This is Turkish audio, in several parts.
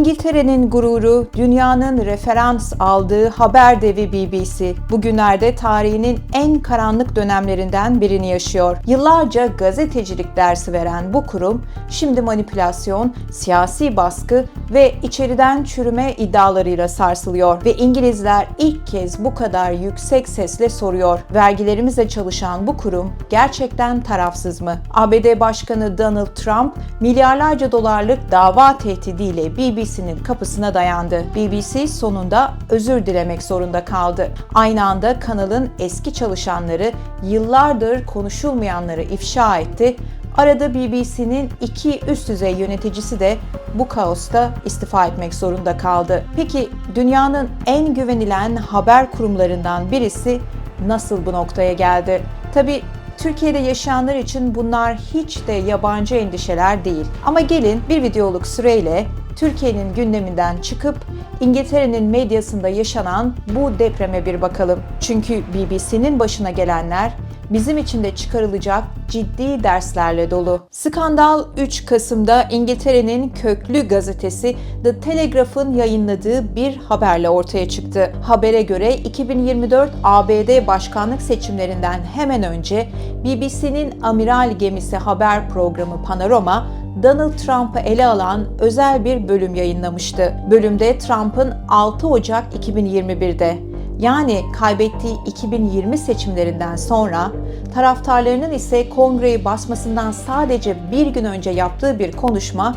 İngiltere'nin gururu, dünyanın referans aldığı haber devi BBC. Bugünlerde tarihinin en karanlık dönemlerinden birini yaşıyor. Yıllarca gazetecilik dersi veren bu kurum, şimdi manipülasyon, siyasi baskı ve içeriden çürüme iddialarıyla sarsılıyor. Ve İngilizler ilk kez bu kadar yüksek sesle soruyor. Vergilerimizle çalışan bu kurum gerçekten tarafsız mı? ABD Başkanı Donald Trump milyarlarca dolarlık dava tehdidiyle BBC'nin kapısına dayandı. BBC sonunda özür dilemek zorunda kaldı. Aynı anda kanalın eski çalışanları yıllardır konuşulmayanları ifşa etti. Arada BBC'nin iki üst düzey yöneticisi de bu kaosta istifa etmek zorunda kaldı. Peki dünyanın en güvenilen haber kurumlarından birisi nasıl bu noktaya geldi? Tabii Türkiye'de yaşayanlar için bunlar hiç de yabancı endişeler değil. Ama gelin bir videoluk süreyle Türkiye'nin gündeminden çıkıp İngiltere'nin medyasında yaşanan bu depreme bir bakalım. Çünkü BBC'nin başına gelenler bizim için de çıkarılacak ciddi derslerle dolu. Skandal 3 Kasım'da İngiltere'nin köklü gazetesi The Telegraph'ın yayınladığı bir haberle ortaya çıktı. Habere göre 2024 ABD başkanlık seçimlerinden hemen önce BBC'nin amiral gemisi haber programı Panorama Donald Trump'ı ele alan özel bir bölüm yayınlamıştı. Bölümde Trump'ın 6 Ocak 2021'de yani kaybettiği 2020 seçimlerinden sonra taraftarlarının ise kongreyi basmasından sadece bir gün önce yaptığı bir konuşma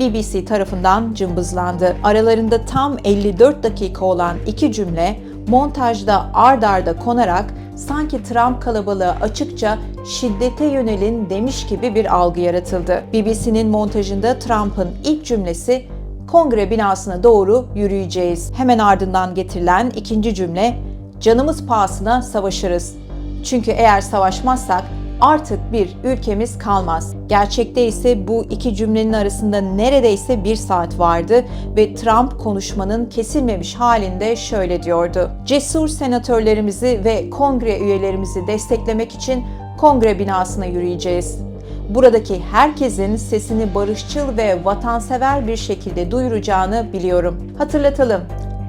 BBC tarafından cımbızlandı. Aralarında tam 54 dakika olan iki cümle montajda ard arda konarak sanki Trump kalabalığı açıkça şiddete yönelin demiş gibi bir algı yaratıldı. BBC'nin montajında Trump'ın ilk cümlesi kongre binasına doğru yürüyeceğiz. Hemen ardından getirilen ikinci cümle canımız pahasına savaşırız. Çünkü eğer savaşmazsak artık bir ülkemiz kalmaz. Gerçekte ise bu iki cümlenin arasında neredeyse bir saat vardı ve Trump konuşmanın kesilmemiş halinde şöyle diyordu. Cesur senatörlerimizi ve kongre üyelerimizi desteklemek için kongre binasına yürüyeceğiz. Buradaki herkesin sesini barışçıl ve vatansever bir şekilde duyuracağını biliyorum. Hatırlatalım,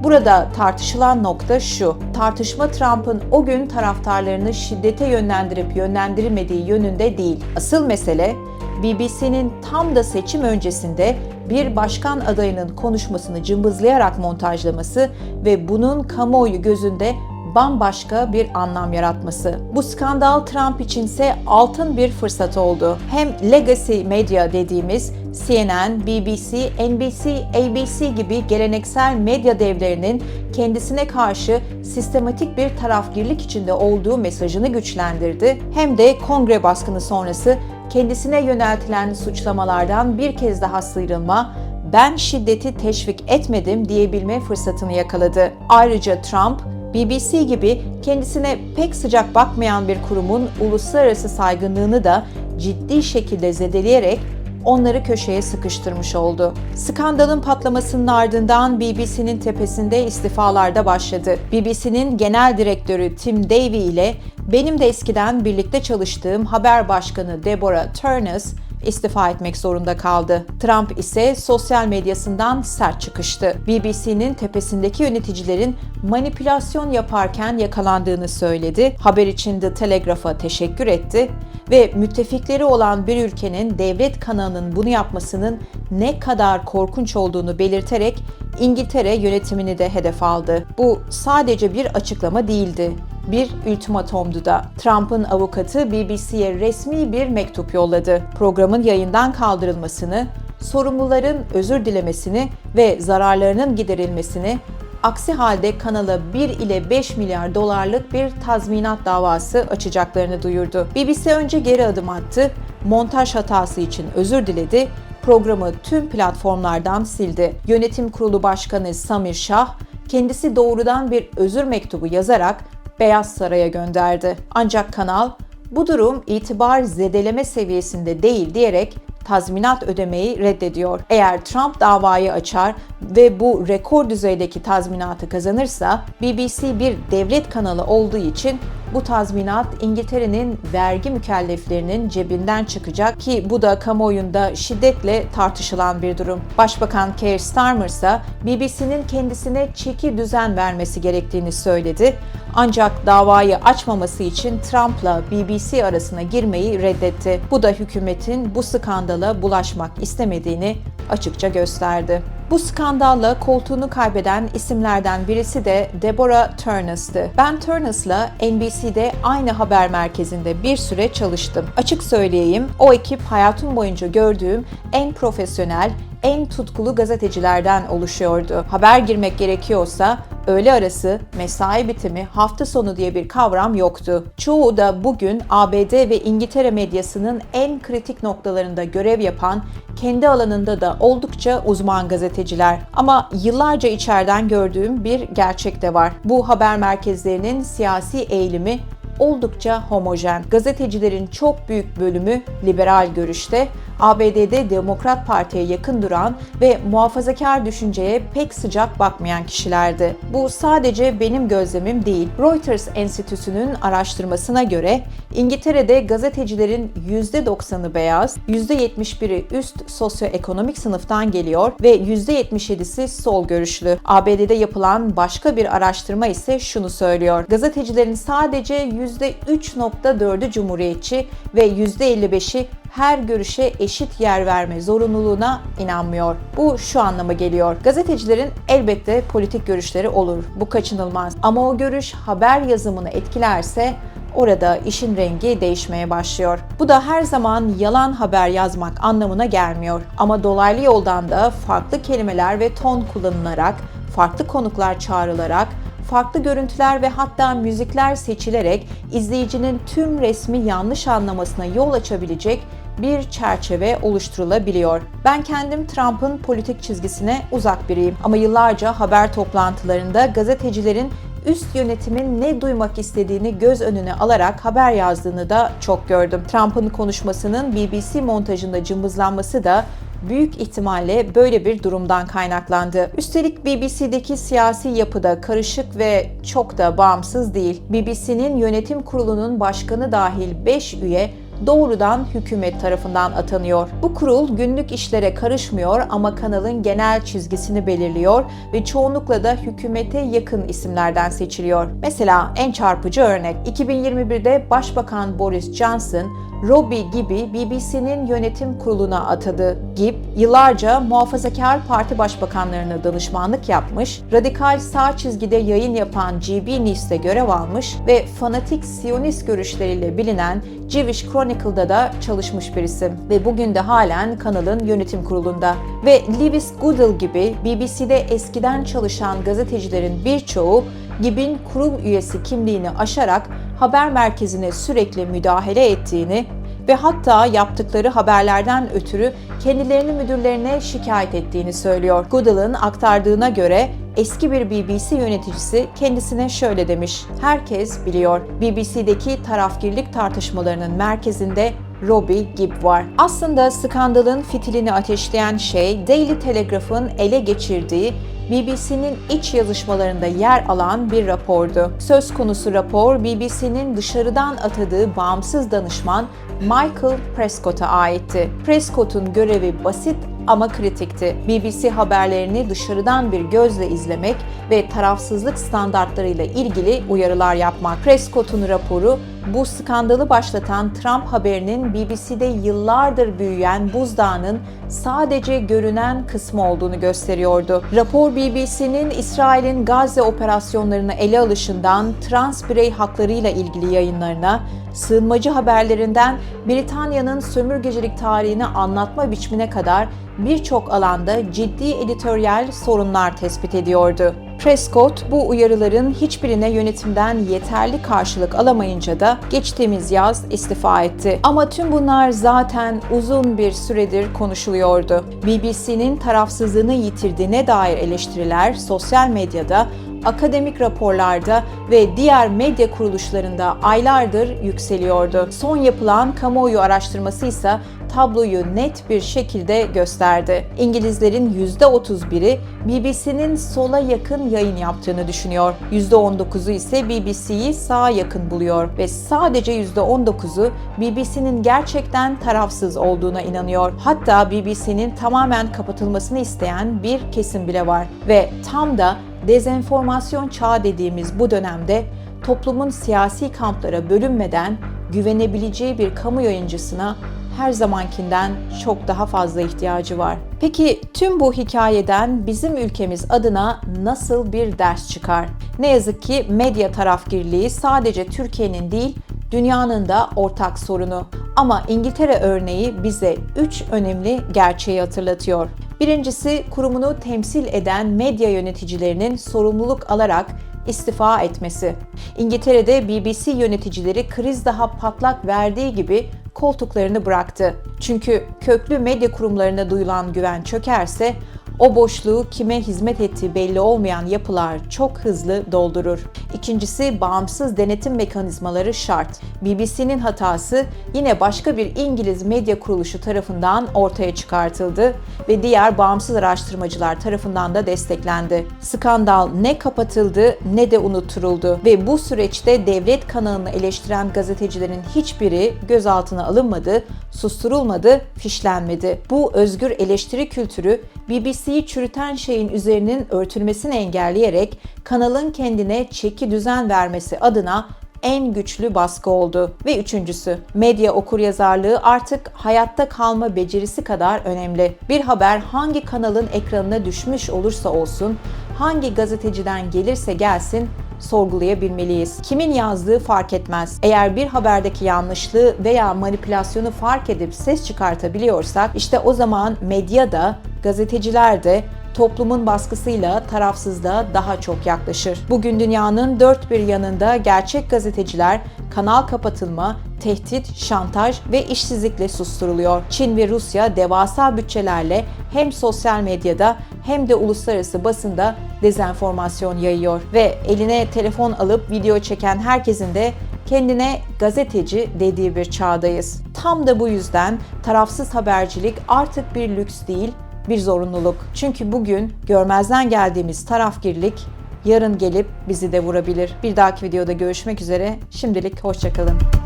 Burada tartışılan nokta şu. Tartışma Trump'ın o gün taraftarlarını şiddete yönlendirip yönlendirmediği yönünde değil. Asıl mesele BBC'nin tam da seçim öncesinde bir başkan adayının konuşmasını cımbızlayarak montajlaması ve bunun kamuoyu gözünde bambaşka bir anlam yaratması. Bu skandal Trump içinse altın bir fırsat oldu. Hem legacy medya dediğimiz CNN, BBC, NBC, ABC gibi geleneksel medya devlerinin kendisine karşı sistematik bir tarafgirlik içinde olduğu mesajını güçlendirdi. Hem de kongre baskını sonrası kendisine yöneltilen suçlamalardan bir kez daha sıyrılma, ben şiddeti teşvik etmedim diyebilme fırsatını yakaladı. Ayrıca Trump, BBC gibi kendisine pek sıcak bakmayan bir kurumun uluslararası saygınlığını da ciddi şekilde zedeleyerek onları köşeye sıkıştırmış oldu. Skandalın patlamasının ardından BBC'nin tepesinde istifalar da başladı. BBC'nin genel direktörü Tim Davie ile benim de eskiden birlikte çalıştığım haber başkanı Deborah Turnus istifa etmek zorunda kaldı. Trump ise sosyal medyasından sert çıkıştı. BBC'nin tepesindeki yöneticilerin manipülasyon yaparken yakalandığını söyledi. Haber için The Telegraph'a teşekkür etti ve müttefikleri olan bir ülkenin devlet kanalının bunu yapmasının ne kadar korkunç olduğunu belirterek İngiltere yönetimini de hedef aldı. Bu sadece bir açıklama değildi bir ultimatomdu da. Trump'ın avukatı BBC'ye resmi bir mektup yolladı. Programın yayından kaldırılmasını, sorumluların özür dilemesini ve zararlarının giderilmesini, aksi halde kanala 1 ile 5 milyar dolarlık bir tazminat davası açacaklarını duyurdu. BBC önce geri adım attı, montaj hatası için özür diledi, programı tüm platformlardan sildi. Yönetim Kurulu Başkanı Samir Şah, kendisi doğrudan bir özür mektubu yazarak Beyaz Saray'a gönderdi. Ancak kanal bu durum itibar zedeleme seviyesinde değil diyerek tazminat ödemeyi reddediyor. Eğer Trump davayı açar ve bu rekor düzeydeki tazminatı kazanırsa BBC bir devlet kanalı olduğu için Bu tazminat İngiltere'nin vergi mükelleflerinin cebinden çıkacak ki bu da kamuoyunda şiddetle tartışılan bir durum. Başbakan Keir Starmer ise BBC'nin kendisine çeki düzen vermesi gerektiğini söyledi. Ancak davayı açmaması için Trump'la BBC arasına girmeyi reddetti. Bu da hükümetin bu skandala bulaşmak istemediğini açıkça gösterdi. Bu skandalla koltuğunu kaybeden isimlerden birisi de Deborah Turnus'tı. Ben Turnus'la NBC'de aynı haber merkezinde bir süre çalıştım. Açık söyleyeyim, o ekip hayatım boyunca gördüğüm en profesyonel, en tutkulu gazetecilerden oluşuyordu. Haber girmek gerekiyorsa öğle arası, mesai bitimi, hafta sonu diye bir kavram yoktu. Çoğu da bugün ABD ve İngiltere medyasının en kritik noktalarında görev yapan, kendi alanında da oldukça uzman gazeteciler. Ama yıllarca içeriden gördüğüm bir gerçek de var. Bu haber merkezlerinin siyasi eğilimi oldukça homojen. Gazetecilerin çok büyük bölümü liberal görüşte, ABD'de Demokrat Parti'ye yakın duran ve muhafazakar düşünceye pek sıcak bakmayan kişilerdi. Bu sadece benim gözlemim değil. Reuters Enstitüsü'nün araştırmasına göre İngiltere'de gazetecilerin %90'ı beyaz, %71'i üst sosyoekonomik sınıftan geliyor ve %77'si sol görüşlü. ABD'de yapılan başka bir araştırma ise şunu söylüyor. Gazetecilerin sadece %3.4'ü cumhuriyetçi ve %55'i her görüşe eşit yer verme zorunluluğuna inanmıyor. Bu şu anlama geliyor. Gazetecilerin elbette politik görüşleri olur. Bu kaçınılmaz. Ama o görüş haber yazımını etkilerse orada işin rengi değişmeye başlıyor. Bu da her zaman yalan haber yazmak anlamına gelmiyor. Ama dolaylı yoldan da farklı kelimeler ve ton kullanılarak, farklı konuklar çağrılarak farklı görüntüler ve hatta müzikler seçilerek izleyicinin tüm resmi yanlış anlamasına yol açabilecek bir çerçeve oluşturulabiliyor. Ben kendim Trump'ın politik çizgisine uzak biriyim ama yıllarca haber toplantılarında gazetecilerin üst yönetimin ne duymak istediğini göz önüne alarak haber yazdığını da çok gördüm. Trump'ın konuşmasının BBC montajında cımbızlanması da büyük ihtimalle böyle bir durumdan kaynaklandı. Üstelik BBC'deki siyasi yapıda karışık ve çok da bağımsız değil. BBC'nin yönetim kurulunun başkanı dahil 5 üye doğrudan hükümet tarafından atanıyor. Bu kurul günlük işlere karışmıyor ama kanalın genel çizgisini belirliyor ve çoğunlukla da hükümete yakın isimlerden seçiliyor. Mesela en çarpıcı örnek 2021'de Başbakan Boris Johnson Robbie gibi BBC'nin yönetim kuruluna atadı. Gibb, yıllarca muhafazakar parti başbakanlarına danışmanlık yapmış, radikal sağ çizgide yayın yapan GB News'te görev almış ve fanatik Siyonist görüşleriyle bilinen Jewish Chronicle'da da çalışmış bir isim ve bugün de halen kanalın yönetim kurulunda. Ve Lewis Goodall gibi BBC'de eskiden çalışan gazetecilerin birçoğu Gibb'in kurul üyesi kimliğini aşarak haber merkezine sürekli müdahale ettiğini ve hatta yaptıkları haberlerden ötürü kendilerini müdürlerine şikayet ettiğini söylüyor. Goodall'ın aktardığına göre eski bir BBC yöneticisi kendisine şöyle demiş. Herkes biliyor. BBC'deki tarafgirlik tartışmalarının merkezinde Robbie Gibb var. Aslında skandalın fitilini ateşleyen şey Daily Telegraph'ın ele geçirdiği BBC'nin iç yazışmalarında yer alan bir rapordu. Söz konusu rapor BBC'nin dışarıdan atadığı bağımsız danışman Michael Prescott'a aitti. Prescott'un görevi basit ama kritikti. BBC haberlerini dışarıdan bir gözle izlemek ve tarafsızlık standartlarıyla ilgili uyarılar yapmak. Prescott'un raporu bu skandalı başlatan Trump haberinin BBC'de yıllardır büyüyen buzdağının sadece görünen kısmı olduğunu gösteriyordu. Rapor BBC'nin İsrail'in Gazze operasyonlarını ele alışından trans birey haklarıyla ilgili yayınlarına, sığınmacı haberlerinden Britanya'nın sömürgecilik tarihini anlatma biçimine kadar birçok alanda ciddi editoryal sorunlar tespit ediyordu. Prescott bu uyarıların hiçbirine yönetimden yeterli karşılık alamayınca da geçtiğimiz yaz istifa etti. Ama tüm bunlar zaten uzun bir süredir konuşuluyordu. BBC'nin tarafsızlığını yitirdiğine dair eleştiriler sosyal medyada akademik raporlarda ve diğer medya kuruluşlarında aylardır yükseliyordu. Son yapılan kamuoyu araştırması ise tabloyu net bir şekilde gösterdi. İngilizlerin %31'i BBC'nin sola yakın yayın yaptığını düşünüyor. %19'u ise BBC'yi sağa yakın buluyor ve sadece %19'u BBC'nin gerçekten tarafsız olduğuna inanıyor. Hatta BBC'nin tamamen kapatılmasını isteyen bir kesim bile var ve tam da dezenformasyon çağı dediğimiz bu dönemde toplumun siyasi kamplara bölünmeden güvenebileceği bir kamu yayıncısına her zamankinden çok daha fazla ihtiyacı var. Peki tüm bu hikayeden bizim ülkemiz adına nasıl bir ders çıkar? Ne yazık ki medya tarafgirliği sadece Türkiye'nin değil, dünyanın da ortak sorunu. Ama İngiltere örneği bize 3 önemli gerçeği hatırlatıyor. Birincisi kurumunu temsil eden medya yöneticilerinin sorumluluk alarak istifa etmesi. İngiltere'de BBC yöneticileri kriz daha patlak verdiği gibi koltuklarını bıraktı. Çünkü köklü medya kurumlarına duyulan güven çökerse o boşluğu kime hizmet ettiği belli olmayan yapılar çok hızlı doldurur. İkincisi bağımsız denetim mekanizmaları şart. BBC'nin hatası yine başka bir İngiliz medya kuruluşu tarafından ortaya çıkartıldı ve diğer bağımsız araştırmacılar tarafından da desteklendi. Skandal ne kapatıldı ne de unutturuldu ve bu süreçte devlet kanalını eleştiren gazetecilerin hiçbiri gözaltına alınmadı, susturulmadı, fişlenmedi. Bu özgür eleştiri kültürü BBC'yi çürüten şeyin üzerinin örtülmesini engelleyerek kanalın kendine çeki düzen vermesi adına en güçlü baskı oldu. Ve üçüncüsü, medya okuryazarlığı artık hayatta kalma becerisi kadar önemli. Bir haber hangi kanalın ekranına düşmüş olursa olsun, hangi gazeteciden gelirse gelsin sorgulayabilmeliyiz. Kimin yazdığı fark etmez. Eğer bir haberdeki yanlışlığı veya manipülasyonu fark edip ses çıkartabiliyorsak işte o zaman medya da, gazeteciler de toplumun baskısıyla tarafsızlığa daha çok yaklaşır. Bugün dünyanın dört bir yanında gerçek gazeteciler kanal kapatılma, tehdit, şantaj ve işsizlikle susturuluyor. Çin ve Rusya devasa bütçelerle hem sosyal medyada hem de uluslararası basında dezenformasyon yayıyor ve eline telefon alıp video çeken herkesin de kendine gazeteci dediği bir çağdayız. Tam da bu yüzden tarafsız habercilik artık bir lüks değil, bir zorunluluk. Çünkü bugün görmezden geldiğimiz tarafgirlik yarın gelip bizi de vurabilir. Bir dahaki videoda görüşmek üzere. Şimdilik hoşçakalın.